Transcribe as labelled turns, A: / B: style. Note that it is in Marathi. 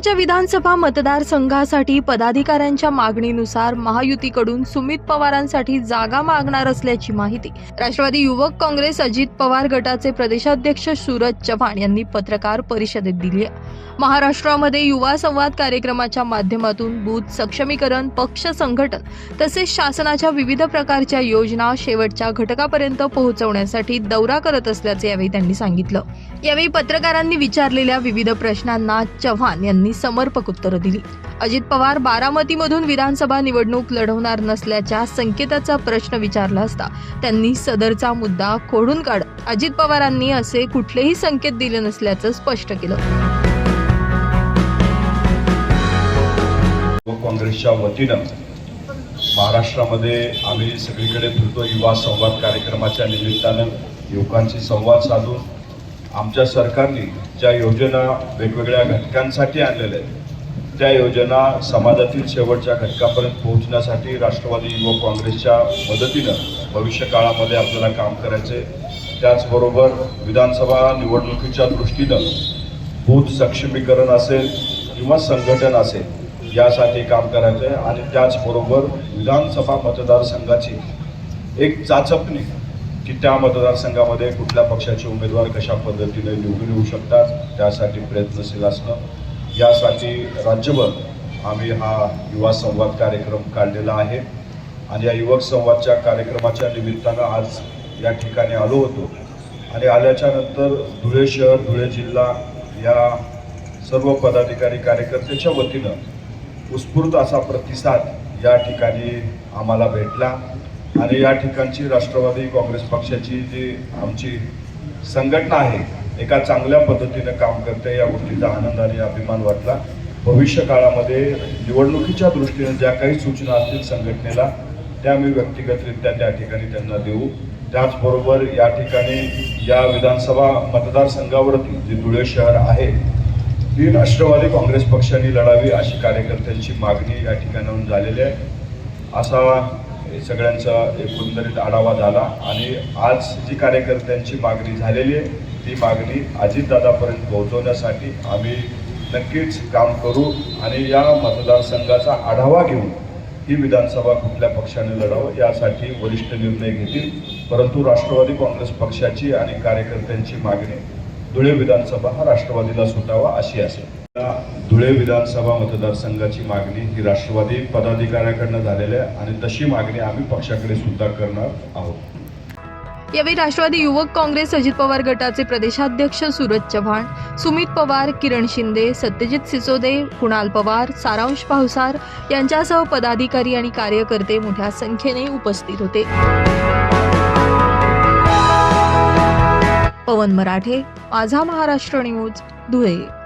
A: शासनाच्या विधानसभा मतदारसंघासाठी पदाधिकाऱ्यांच्या मागणीनुसार महायुतीकडून सुमित पवारांसाठी जागा मागणार असल्याची माहिती. राष्ट्रवादी युवक काँग्रेस अजित पवार गटाचे प्रदेशाध्यक्ष सूरज चव्हाण यांनी पत्रकार परिषदेत दिली आहे. महाराष्ट्रामध्ये युवा संवाद कार्यक्रमाच्या माध्यमातून बूथ सक्षमीकरण पक्ष संघटन तसेच शासनाच्या विविध प्रकारच्या योजना शेवटच्या घटकापर्यंत पोहोचवण्यासाठी दौरा करत असल्याचे यावेळी त्यांनी सांगितलं. यावेळी पत्रकारांनी विचारलेल्या विविध प्रश्नांना चव्हाण यांनी यांनी समर्पक उत्तरं दिली. अजित पवार बारामतीमधून विधानसभा निवडणूक लढवणार नसल्याच्या संकेताचा प्रश्न विचारला असता त्यांनी सदरचा मुद्दा खोडून काढत अजित पवारांनी असे कुठलेही संकेत दिले नसल्याचं स्पष्ट केलं.
B: काँग्रेसच्या वतीनं महाराष्ट्रामध्ये आम्ही सगळीकडे फिरतो युवा संवाद कार्यक्रमाच्या निमित्तानं युवकांशी संवाद साधून आमच्या सरकारने ज्या योजना वेगवेगळ्या घटकांसाठी आणलेल्या आहेत त्या योजना समाजातील शेवटच्या घटकापर्यंत पोहोचण्यासाठी राष्ट्रवादी युवक काँग्रेसच्या मदतीनं भविष्य काळामध्ये आपल्याला काम करायचे त्याचबरोबर विधानसभा निवडणुकीच्या दृष्टीनं बूथ सक्षमीकरण असेल किंवा संघटन असेल यासाठी काम करायचं आहे. आणि त्याचबरोबर विधानसभा मतदारसंघाची एक चाचपणी की त्या मतदारसंघामध्ये कुठल्या पक्षाचे उमेदवार कशा पद्धतीने निवडून येऊ शकतात त्यासाठी प्रयत्नशील असणं. यासाठी राज्यभर आम्ही हा युवा संवाद कार्यक्रम काढलेला आहे. आणि या युवक संवादच्या कार्यक्रमाच्या निमित्तानं आज या ठिकाणी आलो होतो. आणि आल्याच्यानंतर धुळे शहर धुळे जिल्हा या सर्व पदाधिकारी कार्यकर्त्याच्या वतीनं उत्स्फूर्त असा प्रतिसाद या ठिकाणी आम्हाला भेटला. आणि या ठिकाणची राष्ट्रवादी काँग्रेस पक्षाची जी आमची संघटना आहे एका चांगल्या पद्धतीनं काम करते या गोष्टीचा आनंद आणि अभिमान वाटला. भविष्य काळामध्ये निवडणुकीच्या दृष्टीने ज्या काही सूचना असतील संघटनेला त्या मी व्यक्तिगतरित्या त्या ठिकाणी त्यांना देऊ. त्याचबरोबर या ठिकाणी या विधानसभा मतदारसंघावरती जे धुळे शहर आहे ती राष्ट्रवादी काँग्रेस पक्षाने लढावी अशी कार्यकर्त्यांची मागणी या ठिकाणाहून झालेली आहे. असा सगळ्यांचा एकंदरीत आढावा झाला आणि आज जी कार्यकर्त्यांची मागणी झालेली आहे ती मागणी अजितदादापर्यंत पोहोचवण्यासाठी आम्ही नक्कीच काम करू आणि या मतदारसंघाचा आढावा घेऊन ही विधानसभा कुठल्या पक्षाने लढावं यासाठी वरिष्ठ निर्णय घेतील. परंतु राष्ट्रवादी काँग्रेस पक्षाची आणि कार्यकर्त्यांची मागणी धुळे विधानसभा हा राष्ट्रवादीला सुटावा अशी असेल. धुळे विधानसभा मतदारसंघाची मागणी ही राष्ट्रवादी पदाधिकाऱ्याकडनं झालेली आहे आणि तशी मागणी आम्ही पक्षाकडे सुद्धा करणार आहोत.
A: यावेळी राष्ट्रवादी युवक काँग्रेस अजित पवार गटाचे प्रदेशाध्यक्ष सूरज चव्हाण सुमित पवार किरण शिंदे सत्यजित सिसोदे कुणाल पवार सारांश पावसार यांच्यासह पदाधिकारी आणि कार्यकर्ते मोठ्या संख्येने उपस्थित होते. पवन मराठे माझा महाराष्ट्र न्यूज धुळे.